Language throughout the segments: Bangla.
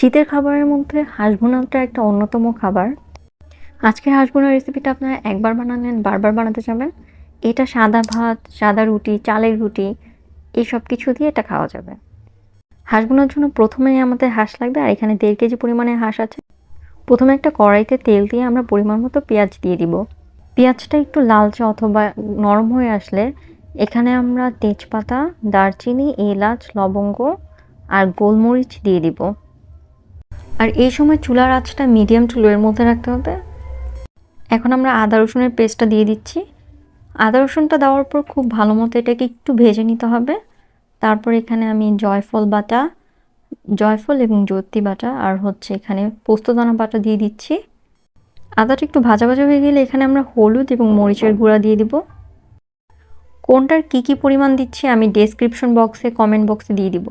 শীতের খাবারের মধ্যে হাঁস ভুনাটা একটা অন্যতম খাবার। আজকের হাঁস ভুনার রেসিপিটা আপনারা একবার বানালেন, বারবার বানাতে যাবেন। এটা সাদা ভাত, সাদা রুটি, চালের রুটি এই সব কিছু দিয়ে এটা খাওয়া যাবে। হাঁস বোনার জন্য প্রথমেই আমাদের হাঁস লাগবে, আর এখানে দেড় কেজি পরিমাণে হাঁস আছে। প্রথমে একটা কড়াইতে তেল দিয়ে আমরা পরিমাণ মতো পেঁয়াজ দিয়ে দিব। পেঁয়াজটা একটু লালচে অথবা নরম হয়ে আসলে এখানে আমরা তেজপাতা, দারচিনি, এলাচ, লবঙ্গ আর গোলমরিচ দিয়ে দিব। আর এই সময় চুলার আঁচটা মিডিয়াম টু লোয়ের মধ্যে রাখতে হবে। এখন আমরা আদা রসুনের পেস্টটা দিয়ে দিচ্ছি। আদা রসুনটা দেওয়ার পর খুব ভালো মতো এটাকে একটু ভেজে নিতে হবে। তারপর এখানে আমি জয়ফল বাটা, জয়ফল এবং জ্যোতি বাটা আর হচ্ছে এখানে পোস্তদানা বাটা দিয়ে দিচ্ছি। আদাটা একটু ভাজা ভাজা হয়ে গেলে এখানে আমরা হলুদ এবং মরিচের গুঁড়া দিয়ে দিব। কোনটার কী কী পরিমাণ দিচ্ছি আমি ডেসক্রিপশন বক্সে কমেন্ট বক্সে দিয়ে দিব।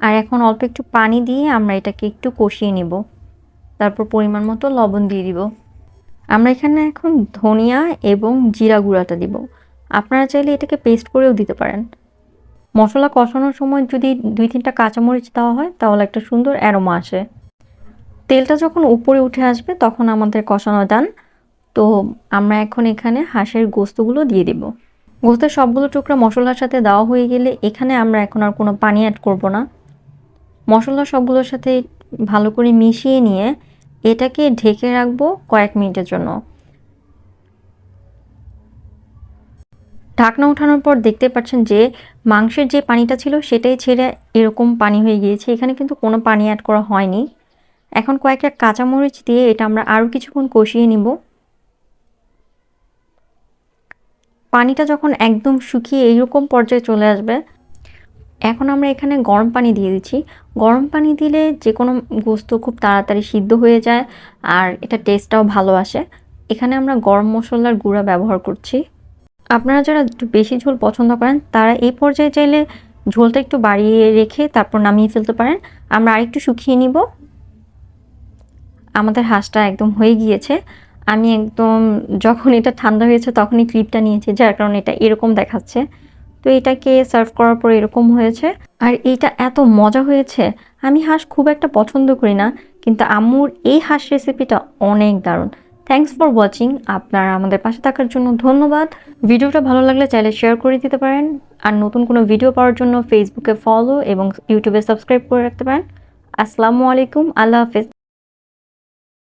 আর এখন অল্প একটু পানি দিয়ে আমরা এটাকে একটু কষিয়ে নেব। তারপর পরিমাণ মতো লবণ দিয়ে দিব। আমরা এখানে এখন ধনিয়া এবং জিরা গুঁড়াটা দিব। আপনারা চাইলে এটাকে পেস্ট করেও দিতে পারেন। মশলা কষানোর সময় যদি দুই তিনটা কাঁচামরিচ দেওয়া হয়, তাহলে একটা সুন্দর অ্যারোমা আসে। তেলটা যখন উপরে উঠে আসবে, তখন আমাদের কষানো ডান তো আমরা এখন এখানে হাঁসের গোস্তগুলো দিয়ে দিব। গোস্তের সবগুলো টুকরা মশলার সাথে দেওয়া হয়ে গেলে এখানে আমরা এখন আর কোনো পানি অ্যাড করব না। মশলা সবগুলোর সাথে ভালো করে মিশিয়ে নিয়ে এটাকে ঢেকে রাখব কয়েক মিনিটের জন্য। ঢাকনা ওঠানোর পর দেখতে পাচ্ছেন যে মাংসের যে পানিটা ছিল সেটাই ছেড়ে এরকম পানি হয়ে গিয়েছে। এখানে কিন্তু কোনো পানি অ্যাড করা হয়নি। এখন কয়েকটা কাঁচামরিচ দিয়ে এটা আমরা আরও কিছুক্ষণ কষিয়ে নিব। পানিটা যখন একদম শুকিয়ে এইরকম পর্যায়ে চলে আসবে, এখন আমরা এখানে গরম পানি দিয়ে দিচ্ছি। গরম পানি দিলে যে কোনো গোস্ত খুব তাড়াতাড়ি সিদ্ধ হয়ে যায় আর এটা টেস্টটাও ভালো আসে। এখানে আমরা গরম মশলার গুঁড়া ব্যবহার করছি। আপনারা যারা একটু বেশি ঝোল পছন্দ করেন, তারা এই পর্যায়ে চাইলে ঝোলটা একটু বাড়িয়ে রেখে তারপর নামিয়ে ফেলতে পারেন। আমরা আরেকটু শুকিয়ে নিব। আমাদের হাঁসটা একদম হয়ে গিয়েছে। আমি একদম যখন এটা ঠান্ডা হয়েছে তখনই ক্লিপটা নিয়েছি, যার কারণে এটা এরকম দেখাচ্ছে। তো এটাকে সার্ভ করার পর এরকম হয়েছে। আর এইটা এত মজা হয়েছে, আমি হাঁস খুব একটা পছন্দ করি না, কিন্তু আম্মুর এই হাঁস রেসিপিটা অনেক দারুণ। থ্যাংকস ফর ওয়াচিং আপনারা আমাদের পাশে থাকার জন্য ধন্যবাদ। ভিডিওটা ভালো লাগলে চাইলে শেয়ার করে দিতে পারেন, আর নতুন কোনো ভিডিও পাওয়ার জন্য ফেসবুকে ফলো এবং ইউটিউবে সাবস্ক্রাইব করে রাখতে পারেন। আসসালামু আলাইকুম আল্লাহ হাফেজ।